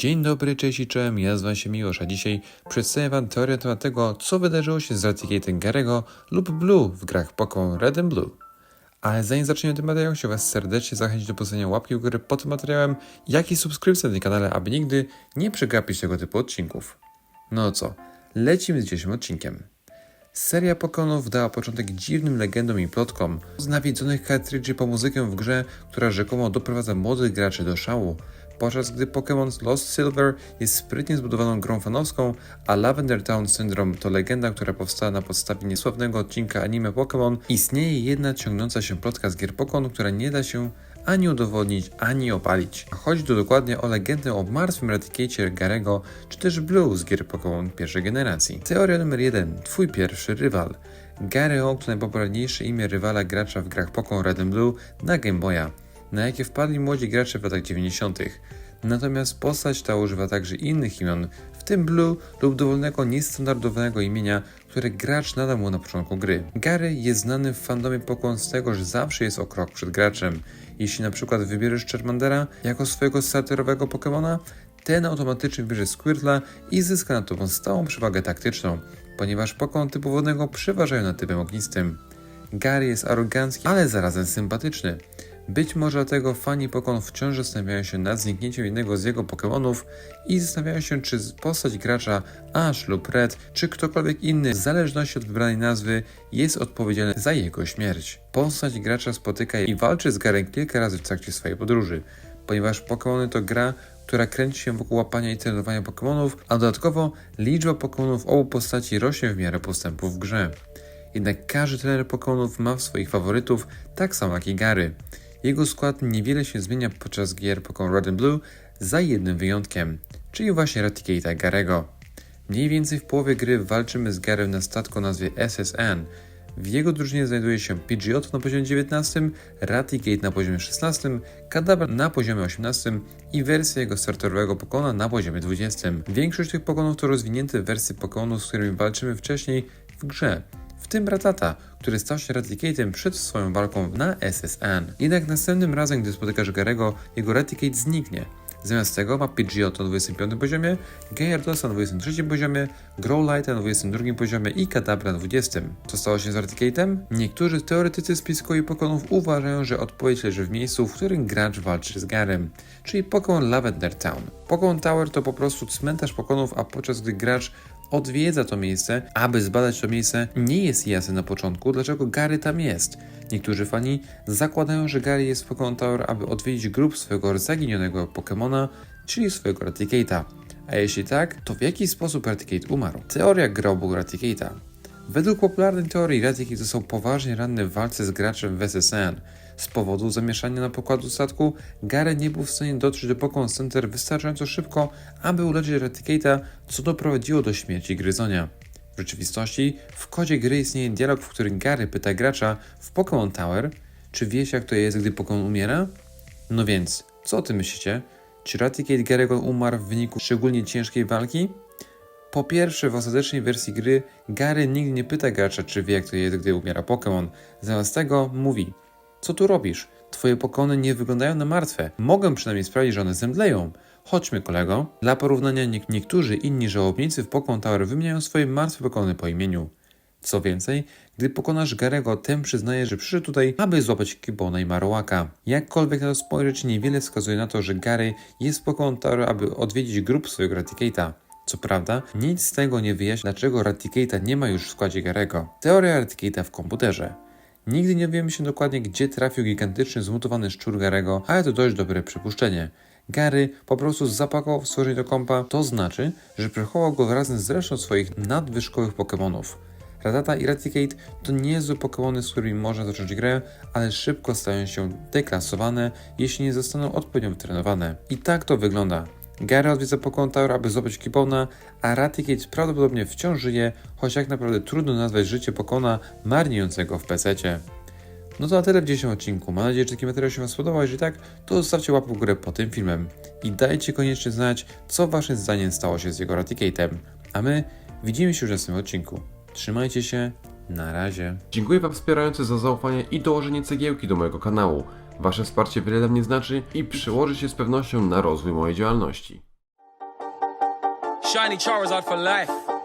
Dzień dobry, cześć i czołem, ja nazywam się Miłosz, a dzisiaj przedstawię Wam teorię na temat tego, co wydarzyło się z Raticatem Garego lub Blue w grach Pokémon Red and Blue. Ale zanim zaczniemy ten materiał, chciałbym Was serdecznie zachęcić do postawienia łapki w górę pod tym materiałem, jak i subskrypcji na tym kanale, aby nigdy nie przegapić tego typu odcinków. No co, lecimy z dzisiejszym odcinkiem. Seria Pokémonów dała początek dziwnym legendom i plotkom z nawiedzonych kartridży po muzykę w grze, która rzekomo doprowadza młodych graczy do szału, podczas gdy Pokémon Lost Silver jest sprytnie zbudowaną grą fanowską, a Lavender Town Syndrome to legenda, która powstała na podstawie niesławnego odcinka anime Pokémon, istnieje jedna ciągnąca się plotka z gier Pokémon, która nie da się ani udowodnić, ani opalić. Chodzi tu dokładnie o legendę o martwym Raticacie Garego, czy też Blue z gier Pokémon pierwszej generacji. Teoria numer 1. Twój pierwszy rywal. Gary Oak to najpopularniejsze imię rywala gracza w grach Pokémon Red and Blue na Game Boya, na jakie wpadli młodzi gracze w latach 90. Natomiast postać ta używa także innych imion, w tym Blue lub dowolnego niestandardowego imienia, które gracz nadał mu na początku gry. Gary jest znany w fandomie Pokémon z tego, że zawsze jest o krok przed graczem. Jeśli na przykład wybierzesz Charmandera jako swojego starterowego Pokémona, ten automatycznie wybierze Squirtla i zyska nad tobą stałą przewagę taktyczną, ponieważ Pokémon typu wodnego przeważają nad typem ognistym. Gary jest arogancki, ale zarazem sympatyczny. Być może dlatego fani Pokémon wciąż zastanawiają się nad zniknięciem jednego z jego Pokémonów i zastanawiają się, czy postać gracza Ash lub Red, czy ktokolwiek inny, w zależności od wybranej nazwy, jest odpowiedzialny za jego śmierć. Postać gracza spotyka i walczy z Garem kilka razy w trakcie swojej podróży, ponieważ Pokémony to gra, która kręci się wokół łapania i trenowania Pokémonów, a dodatkowo liczba Pokémonów obu postaci rośnie w miarę postępów w grze. Jednak każdy trener Pokémonów ma swoich faworytów, tak samo jak i Gary. Jego skład niewiele się zmienia podczas gier Pokémon Red and Blue, za jednym wyjątkiem, czyli właśnie Raticate'a Garego. Mniej więcej w połowie gry walczymy z Garem na statku o nazwie SSN. W jego drużynie znajduje się Pidgeotto na poziomie 19, Raticate na poziomie 16, Kadabra na poziomie 18 i wersja jego starterowego Pokona na poziomie 20. Większość tych Pokonów to rozwinięte wersje Pokonów, z którymi walczymy wcześniej w grze w tym Ratata, który stał się Raticate'em przed swoją walką na SSN. Jednak następnym razem, gdy spotykasz Garego, jego Raticate zniknie. Zamiast tego ma Pidgeotto na 25 poziomie, Gyaradosa na 23 poziomie, Growlithe na 22 poziomie i Kadabra na 20. Co stało się z Raticate'em? Niektórzy teoretycy spisku i Pokonów uważają, że odpowiedź leży w miejscu, w którym gracz walczy z Garem, czyli Pokémon Lavender Town. Pokémon Tower to po prostu cmentarz Pokonów, a podczas gdy gracz odwiedza to miejsce, aby zbadać to miejsce, nie jest jasne na początku, dlaczego Gary tam jest. Niektórzy fani zakładają, że Gary jest w Pokémon Tower, aby odwiedzić grup swojego zaginionego Pokémona, czyli swojego Raticate'a. A jeśli tak, to w jaki sposób Raticate umarł? Teoria grobu Raticate'a. Według popularnej teorii Raticate został poważnie ranny w walce z graczem w SSN. Z powodu zamieszania na pokładu statku, Gary nie był w stanie dotrzeć do Pokémon Center wystarczająco szybko, aby uleczyć Raticate'a, co doprowadziło do śmierci Gryzonia. W rzeczywistości, w kodzie gry istnieje dialog, w którym Gary pyta gracza w Pokémon Tower, czy wiesz jak to jest, gdy Pokémon umiera? No więc, co o tym myślicie? Czy Raticate Garego umarł w wyniku szczególnie ciężkiej walki? Po pierwsze, w ostatecznej wersji gry Gary nigdy nie pyta gracza, czy wie jak to jest, gdy umiera Pokémon. Zamiast tego mówi, co tu robisz? Twoje pokony nie wyglądają na martwe. Mogę przynajmniej sprawić, że one zemdleją. Chodźmy, kolego. Dla porównania, nie niektórzy inni żałobnicy w Pokémon Tower wymieniają swoje martwe pokony po imieniu. Co więcej, gdy pokonasz Garego, ten przyznaje, że przyszedł tutaj, aby złapać Kibona i Marowaka. Jakkolwiek na to spojrzeć, niewiele wskazuje na to, że Gary jest w Pokémon Tower, aby odwiedzić grup swojego Raticate'a. Co prawda, nic z tego nie wyjaśnia, dlaczego Raticate'a nie ma już w składzie Garego. Teoria Raticate'a w komputerze. Nigdy nie wiemy się dokładnie, gdzie trafił gigantyczny zmutowany szczur Garego, ale to dość dobre przypuszczenie. Gary po prostu zapakował w stworzenie do kompa, to znaczy, że przechował go razem z resztą swoich nadwyżkowych Pokémonów. Ratata i Raticate to niezłe Pokémony, z którymi można zacząć grę, ale szybko stają się deklasowane, jeśli nie zostaną odpowiednio wytrenowane. I tak to wygląda. Gary odwiedza Pokémon Tower, aby złapać Kibona, a Raticate prawdopodobnie wciąż żyje, choć jak naprawdę trudno nazwać życie Pokona marniejącego w pececie. No to na tyle w dzisiejszym odcinku. Mam nadzieję, że taki materiał się Wam spodobał. Jeżeli tak, to zostawcie łapkę w górę pod tym filmem. I dajcie koniecznie znać, co Waszym zdaniem stało się z jego Raticate'em. A my widzimy się już w następnym odcinku. Trzymajcie się, na razie. Dziękuję Wam wspierający za zaufanie i dołożenie cegiełki do mojego kanału. Wasze wsparcie wiele dla mnie znaczy i przyłoży się z pewnością na rozwój mojej działalności. Shiny Charizard for life.